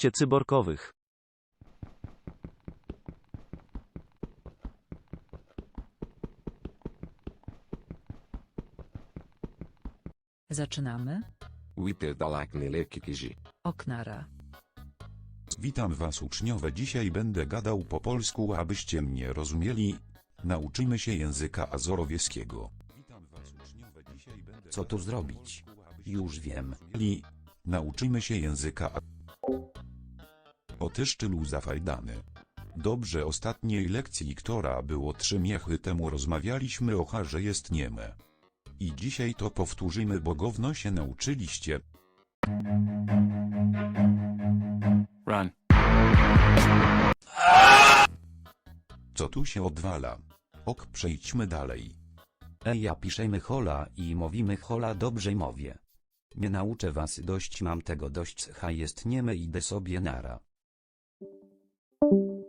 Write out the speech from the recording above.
12 cyborkowych. Zaczynamy? Kizi. Oknara. Witam was uczniowe dzisiaj będę gadał po polsku abyście mnie rozumieli. Nauczymy się języka azorowieskiego. Co tu zrobić? Już wiem. Li. Nauczymy się języka a... O tyszczylu zafajdany. Dobrze ostatniej lekcji, która było trzy miechy temu rozmawialiśmy o Harze jest nieme. I dzisiaj to powtórzymy bo gówno się nauczyliście. Run. Co tu się odwala? Ok przejdźmy dalej. Ej, ja piszemy hola i mówimy hola dobrze mowie. Nie nauczę was dość mam tego dość ha jest niemy idę sobie nara. you